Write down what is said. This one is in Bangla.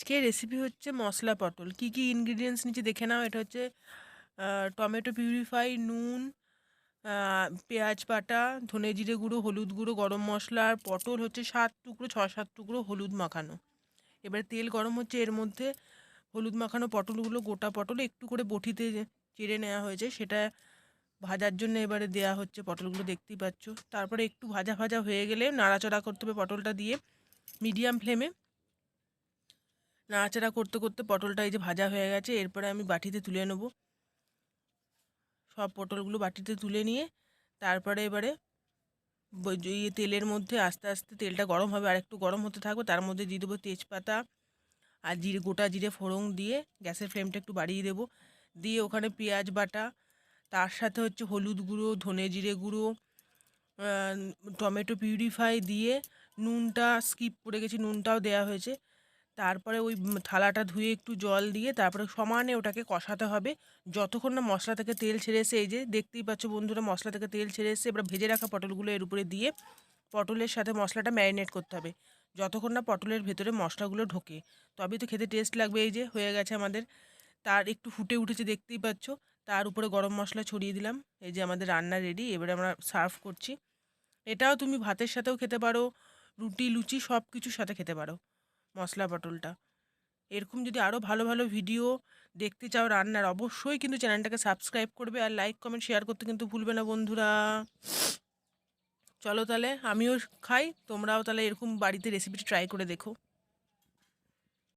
আজকে রেসিপি হচ্ছে মশলা পটল। কি কি ইনগ্রিডিয়েন্টস নিচে দেখে নাও। এটা হচ্ছে টমেটো পিউরিফাই নুন পেঁয়াজ বাটা, ধনে জিরে গুঁড়ো, হলুদ গুঁড়ো, গরম মশলা আর পটল হচ্ছে সাত টুকরো, ছ, সাত টুকরো হলুদ মাখানো। এবার তেল গরম হচ্ছে, এর মধ্যে হলুদ মাখানো পটলগুলো, গোটা পটল একটু করে বটিতে চিড়ে নেওয়া হয়েছে। সেটা ভাজার জন্য এবারে দেয়া হচ্ছে পটলগুলো, দেখতেই পাচ্ছ। তারপরে একটু ভাজা ভাজা হয়ে গেলে নাড়াচাড়া করতে হবে পটলটা দিয়ে। মিডিয়াম ফ্লেমে নাড়াচাড়া করতে করতে পটলটা এই যে ভাজা হয়ে গেছে। এরপরে আমি বাটিতে তুলে নেব। সব পটলগুলো বাটিতে তুলে নিয়ে তারপরে এবারে ইয়ে তেলের মধ্যে আস্তে আস্তে তেলটা গরম হবে, আর একটু গরম হতে থাকবে, তার মধ্যে দিয়ে দেবো তেজপাতা আর জিরে, গোটা জিরে ফোড়ন দিয়ে গ্যাসের ফ্লেমটা একটু বাড়িয়ে দেবো। দিয়ে ওখানে পেঁয়াজ বাটা, তার সাথে হচ্ছে হলুদ গুঁড়ো, ধনে জিরে গুঁড়ো টমেটো পিউরিফাই দিয়ে নুনটা স্কিপ করে গেছি, নুনটাও দেওয়া হয়েছে। তারপরে ওই থালাটা ধুয়ে একটু জল দিয়ে তারপরে সমানে ওটাকে কষাতে হবে। যতক্ষণ না মশলা থেকে তেল ছেড়ে এসে এই যে দেখতেই পাচ্ছ বন্ধুরা মশলা থেকে তেল ছেড়ে এসে এবার ভেজে রাখা পটলগুলো এর উপরে দিয়ে পটলের সাথে মশলাটা ম্যারিনেট করতে হবে। যতক্ষণ না পটলের ভেতরে মশলাগুলো ঢোকে, তবেই তো খেতে টেস্ট লাগবে, এই যে হয়ে গেছে আমাদের। তার একটু ফুটে উঠেছে, দেখতেই পাচ্ছ। তার উপরে গরম মশলা ছড়িয়ে দিলাম, এই যে আমাদের রান্না রেডি এবারে আমরা সার্ভ করছি। এটাও তুমি ভাতের সাথেও খেতে পারো, রুটি, লুচি সব কিছুর সাথে খেতে পারো। মশলা পটলটা এরকম যদি আরও ভালো ভালো ভিডিও দেখতে চাও রান্নার, অবশ্যই কিন্তু চ্যানেলটাকে সাবস্ক্রাইব করবে আর লাইক, কমেন্ট, শেয়ার করতে কিন্তু ভুলবে না বন্ধুরা। চলো তাহলে, আমিও খাই, তোমরাও তাহলে এরকম বাড়িতে রেসিপিটা ট্রাই করে দেখো।